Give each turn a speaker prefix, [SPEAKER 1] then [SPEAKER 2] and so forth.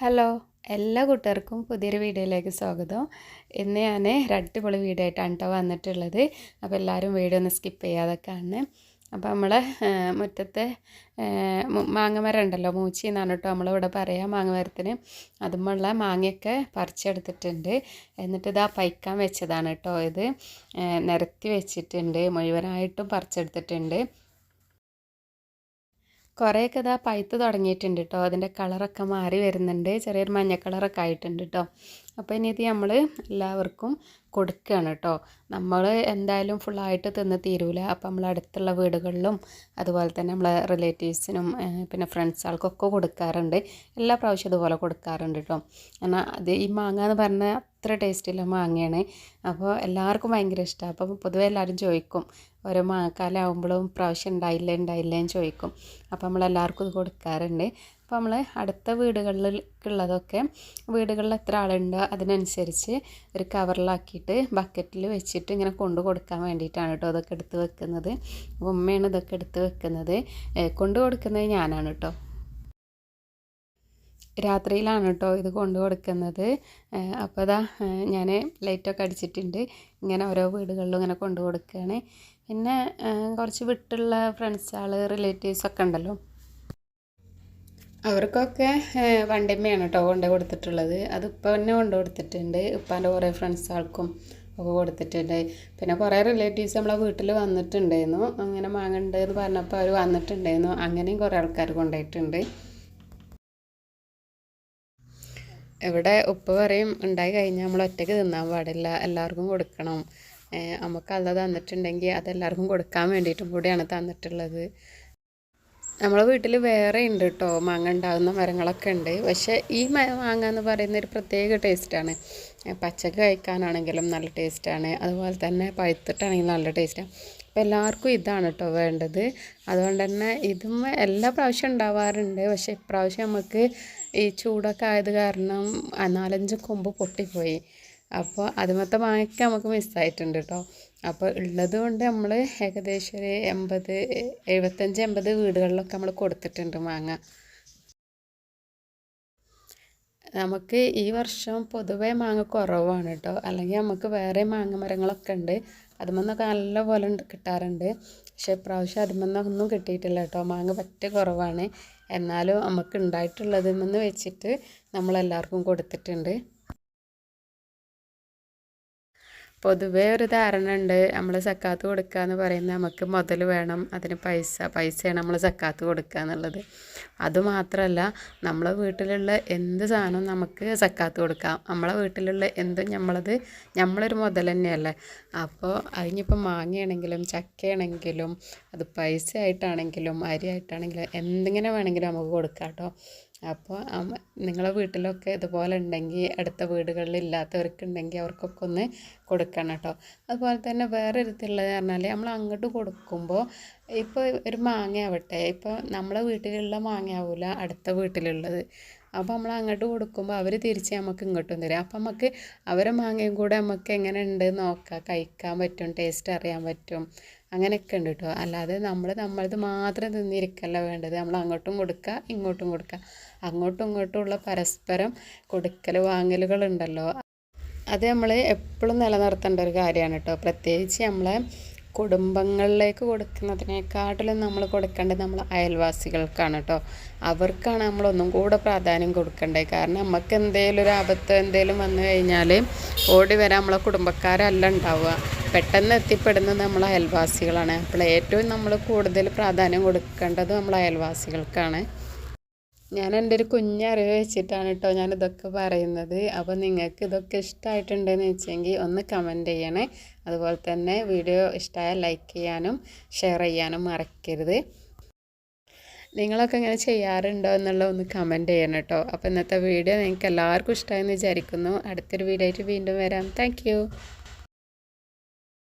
[SPEAKER 1] Hello എല്ലാ കൂട്ടുകാർക്കും പുതിയൊരു വീഡിയോയിലേക്ക് സ്വാഗതം. ഇന്ന് ഞാൻ ഒരു അടിപൊളി വീഡിയോ ആയിട്ടാണ് കേട്ടോ വന്നിട്ടുള്ളത്. അപ്പോൾ എല്ലാവരും വീഡിയോ ഒന്ന് സ്കിപ്പ് ചെയ്യാതെ കാണുന്നത് അപ്പോൾ നമ്മൾ മുറ്റത്തെ മാങ്ങമരം ഉണ്ടല്ലോ മൂച്ചി എന്നാണ് കേട്ടോ നമ്മളിവിടെ പറയാം മാങ്ങമരത്തിന്. അതുമുള്ള മാങ്ങയൊക്കെ പറിച്ചെടുത്തിട്ടുണ്ട്. എന്നിട്ട് ഇതാ പൈക്കാൻ വെച്ചതാണ് കേട്ടോ ഇത്. നിരത്തി വെച്ചിട്ടുണ്ട്. മുഴുവനായിട്ടും പറിച്ചെടുത്തിട്ടുണ്ട്. കുറേയൊക്കെ ഇതാ പഴുത്ത് തുടങ്ങിയിട്ടുണ്ട് കേട്ടോ അതിന്റെ കളറൊക്കെ മാറി വരുന്നുണ്ട്. ചെറിയൊരു മഞ്ഞ കളറൊക്കെ ആയിട്ടുണ്ട് കേട്ടോ അപ്പോൾ ഇനി ഇത് നമ്മൾ എല്ലാവർക്കും കൊടുക്കുകയാണ് കേട്ടോ നമ്മൾ എന്തായാലും ഫുള്ളായിട്ട് തിന്ന് തീരൂല. അപ്പോൾ നമ്മൾ അടുത്തുള്ള വീടുകളിലും അതുപോലെ തന്നെ നമ്മളെ റിലേറ്റീവ്സിനും പിന്നെ ഫ്രണ്ട്സ് ആൾക്കൊക്കെ കൊടുക്കാറുണ്ട്. എല്ലാ പ്രാവശ്യം ഇതുപോലെ കൊടുക്കാറുണ്ട് കേട്ടോ എന്നാൽ അത് ഈ മാങ്ങ എന്ന് പറഞ്ഞാൽ അത്ര ടേസ്റ്റുള്ള മാങ്ങയാണ്. അപ്പോൾ എല്ലാവർക്കും ഭയങ്കര ഇഷ്ടമാണ് അപ്പം പൊതുവെ എല്ലാവരും ചോദിക്കും ഓരോ മാങ്ങക്കാലം ആകുമ്പോഴും പ്രാവശ്യം ഉണ്ടായില്ലേ ഉണ്ടായില്ലേ എന്ന് ചോദിക്കും അപ്പോൾ നമ്മൾ എല്ലാവർക്കും ഇത് കൊടുക്കാറുണ്ട്. അപ്പോൾ നമ്മൾ അടുത്ത വീടുകളിലുള്ളതൊക്കെ വീടുകളിൽ എത്ര ആളുണ്ടോ അതിനനുസരിച്ച് ഒരു കവറിലാക്കിയിട്ട് ബക്കറ്റിൽ വെച്ചിട്ട് ഇങ്ങനെ കൊണ്ടു കൊടുക്കാൻ വേണ്ടിയിട്ടാണ് കേട്ടോ അതൊക്കെ എടുത്ത് വെക്കുന്നത്. ഉമ്മയാണ് ഇതൊക്കെ എടുത്ത് വെക്കുന്നത്. കൊണ്ടു കൊടുക്കുന്നത് ഞാനാണ് കേട്ടോ രാത്രിയിലാണ് കേട്ടോ ഇത് കൊണ്ടു കൊടുക്കുന്നത്. അപ്പോൾ അതാ ഞാൻ ലൈറ്റൊക്കെ അടിച്ചിട്ടുണ്ട്. ഇങ്ങനെ ഓരോ വീടുകളിലും ഇങ്ങനെ കൊണ്ടു കൊടുക്കുകയാണ് പിന്നെ കുറച്ച് വിട്ടുള്ള ഫ്രണ്ട്സ് ഫ്രണ്ട്സുകൾ റിലേറ്റീവ്സൊക്കെ ഉണ്ടല്ലോ. അവർക്കൊക്കെ വണ്ടിമ്മയാണ് കേട്ടോ കൊണ്ടു കൊടുത്തിട്ടുള്ളത്. അത് ഇപ്പം തന്നെ കൊണ്ടു കൊടുത്തിട്ടുണ്ട്. ഇപ്പാന്റെ കുറേ ഫ്രണ്ട്സ് ആൾക്കും ഒക്കെ കൊടുത്തിട്ടുണ്ട്. പിന്നെ കുറേ റിലേറ്റീവ്സ് നമ്മളെ വീട്ടിൽ വന്നിട്ടുണ്ടായിരുന്നു. അങ്ങനെ മാങ്ങണ്ട് എന്ന് പറഞ്ഞപ്പോൾ അവർ വന്നിട്ടുണ്ടായിരുന്നു. അങ്ങനെയും കുറേ ആൾക്കാർ കൊണ്ടുപോയിട്ടുണ്ട്. ഇവിടെ ഉപ്പ് പറയും ഉണ്ടായി കഴിഞ്ഞാൽ നമ്മൾ ഒറ്റയ്ക്ക് തിന്നാൻ പാടില്ല. എല്ലാവർക്കും കൊടുക്കണം. നമുക്ക് അത് തന്നിട്ടുണ്ടെങ്കിൽ അതെല്ലാവർക്കും കൊടുക്കാൻ വേണ്ടിയിട്ടും കൂടിയാണ് തന്നിട്ടുള്ളത്. നമ്മളെ വീട്ടിൽ വേറെ ഉണ്ട് കേട്ടോ മാങ്ങ ഉണ്ടാകുന്ന മരങ്ങളൊക്കെ ഉണ്ട്. പക്ഷേ ഈ മാങ്ങ എന്ന് പറയുന്ന ഒരു പ്രത്യേക ടേസ്റ്റാണ് പച്ചക്ക് കഴിക്കാനാണെങ്കിലും നല്ല ടേസ്റ്റാണ് അതുപോലെ തന്നെ പഴുത്തിട്ടാണെങ്കിലും നല്ല ടേസ്റ്റാണ് അപ്പോൾ എല്ലാവർക്കും ഇതാണ് കേട്ടോ വേണ്ടത്. അതുകൊണ്ട് തന്നെ ഇതും എല്ലാ പ്രാവശ്യം ഉണ്ടാവാറുണ്ട്. പക്ഷേ ഇപ്രാവശ്യം നമുക്ക് ഈ ചൂടൊക്കെ ആയത് കാരണം നാലഞ്ച് കൊമ്പ് പൊട്ടിപ്പോയി. അപ്പോൾ അത് മൊത്തം വാങ്ങിക്കാൻ നമുക്ക് മിസ്സായിട്ടുണ്ട് കേട്ടോ അപ്പോൾ ഉള്ളത് കൊണ്ട് നമ്മൾ ഏകദേശം ഒരു എൺപത് എഴുപത്തഞ്ച് എൺപത് വീടുകളിലൊക്കെ നമ്മൾ കൊടുത്തിട്ടുണ്ട് മാങ്ങ. നമുക്ക് ഈ വർഷം പൊതുവേ മാങ്ങ കുറവാണ് കേട്ടോ അല്ലെങ്കിൽ നമുക്ക് വേറെ മാങ്ങ മരങ്ങളൊക്കെ ഉണ്ട്. അതുമെന്നൊക്കെ നല്ല പോലെ കിട്ടാറുണ്ട്. പക്ഷേ ഇപ്രാവശ്യം അതുമെന്നൊന്നും കിട്ടിയിട്ടില്ല കേട്ടോ മാങ്ങ പറ്റ കുറവാണ്. എന്നാലും നമുക്ക് ഉണ്ടായിട്ടുള്ളതെന്ന് വെച്ചിട്ട് നമ്മളെല്ലാവർക്കും കൊടുത്തിട്ടുണ്ട്. പൊതുവേ ഒരു ധാരണ ഉണ്ട് നമ്മൾ സക്കാത്ത് കൊടുക്കുക എന്ന് പറയുന്നത് നമുക്ക് മുതൽ വേണം. അതിന് പൈസ പൈസയാണ് നമ്മൾ സക്കാത്ത് കൊടുക്കുക എന്നുള്ളത്. അതുമാത്രമല്ല നമ്മളെ വീട്ടിലുള്ള എന്ത് സാധനവും നമുക്ക് സക്കാത്ത് കൊടുക്കാം. നമ്മളെ വീട്ടിലുള്ള എന്തും നമ്മളത് നമ്മളൊരു മുതൽ തന്നെയല്ലേ? അപ്പോൾ അതിനിപ്പോൾ മാങ്ങയാണെങ്കിലും ചക്കയാണെങ്കിലും അത് പൈസ ആയിട്ടാണെങ്കിലും അരി ആയിട്ടാണെങ്കിലും എന്തിങ്ങനെ വേണമെങ്കിലും നമുക്ക് കൊടുക്കാം കേട്ടോ. അപ്പോൾ നിങ്ങളെ വീട്ടിലൊക്കെ ഇതുപോലെ ഉണ്ടെങ്കിൽ അടുത്ത വീടുകളിൽ ഇല്ലാത്തവർക്കുണ്ടെങ്കിൽ അവർക്കൊക്കെ ഒന്ന് കൊടുക്കണം കേട്ടോ അതുപോലെ തന്നെ വേറെ ഒരുത്തുള്ളത് പറഞ്ഞാൽ നമ്മൾ അങ്ങോട്ട് കൊടുക്കുമ്പോൾ ഇപ്പോൾ ഒരു മാങ്ങ ആവട്ടെ ഇപ്പോൾ നമ്മളെ വീട്ടിലുള്ള മാങ്ങ ആവില്ല അടുത്ത വീട്ടിലുള്ളത്. അപ്പോൾ നമ്മൾ അങ്ങോട്ട് കൊടുക്കുമ്പോൾ അവർ തിരിച്ച് നമുക്ക് ഇങ്ങോട്ടും തരും. അപ്പം നമുക്ക് അവരെ മാങ്ങയും കൂടെ നമുക്ക് എങ്ങനെ ഉണ്ട് നോക്കാം. കഴിക്കാൻ പറ്റും ടേസ്റ്റ് അറിയാൻ പറ്റും. അങ്ങനെയൊക്കെ ഉണ്ട് കേട്ടോ. അല്ലാതെ നമ്മൾ നമ്മളത് മാത്രം തിന്നിരിക്കല്ല വേണ്ടത്. നമ്മൾ അങ്ങോട്ടും കൊടുക്കുക ഇങ്ങോട്ടും കൊടുക്കുക അങ്ങോട്ടും ഇങ്ങോട്ടും ഉള്ള പരസ്പരം കൊടുക്കൽ വാങ്ങലുകളുണ്ടല്ലോ. അത് നമ്മൾ എപ്പോഴും നിലനിർത്തേണ്ട ഒരു കാര്യമാണ് കേട്ടോ. പ്രത്യേകിച്ച് നമ്മളെ കുടുംബങ്ങളിലേക്ക് കൊടുക്കുന്നതിനേക്കാട്ടിലും നമ്മൾ കൊടുക്കേണ്ടത് നമ്മൾ അയൽവാസികൾക്കാണ് കേട്ടോ. അവർക്കാണ് നമ്മളൊന്നും കൂടെ പ്രാധാന്യം കൊടുക്കേണ്ടത്. കാരണം നമുക്ക് എന്തെങ്കിലും ഒരു ആപത്ത് എന്തെങ്കിലും വന്നു കഴിഞ്ഞാൽ ഓടി വരാൻ നമ്മളെ കുടുംബക്കാരല്ല ഉണ്ടാവുക. പെട്ടെന്ന് എത്തിപ്പെടുന്നത് നമ്മൾ അയൽവാസികളാണ്. അപ്പോൾ ഏറ്റവും നമ്മൾ കൂടുതൽ പ്രാധാന്യം കൊടുക്കേണ്ടത് നമ്മൾ അയൽവാസികൾക്കാണ്. ഞാൻ എന്റെ ഒരു കുഞ്ഞറിവ് വെച്ചിട്ടാണ് കേട്ടോ ഞാനിതൊക്കെ പറയുന്നത്. അപ്പോൾ നിങ്ങൾക്ക് ഇതൊക്കെ ഇഷ്ടമായിട്ടുണ്ടെന്ന് വെച്ചെങ്കിൽ ഒന്ന് കമന്റ് ചെയ്യണേ. അതുപോലെ തന്നെ വീഡിയോ ഇഷ്ടമായ ലൈക്ക് ചെയ്യാനും ഷെയർ ചെയ്യാനും മറക്കരുത്. നിങ്ങളൊക്കെ ഇങ്ങനെ ചെയ്യാറുണ്ടോ എന്നുള്ള ഒന്ന് കമന്റ് ചെയ്യണം കേട്ടോ. അപ്പോൾ ഇന്നത്തെ വീഡിയോ നിങ്ങൾക്ക് എല്ലാവർക്കും ഇഷ്ടമായെന്ന് വിചാരിക്കുന്നു. അടുത്തൊരു വീഡിയോ ആയിട്ട് വീണ്ടും വരാം. താങ്ക്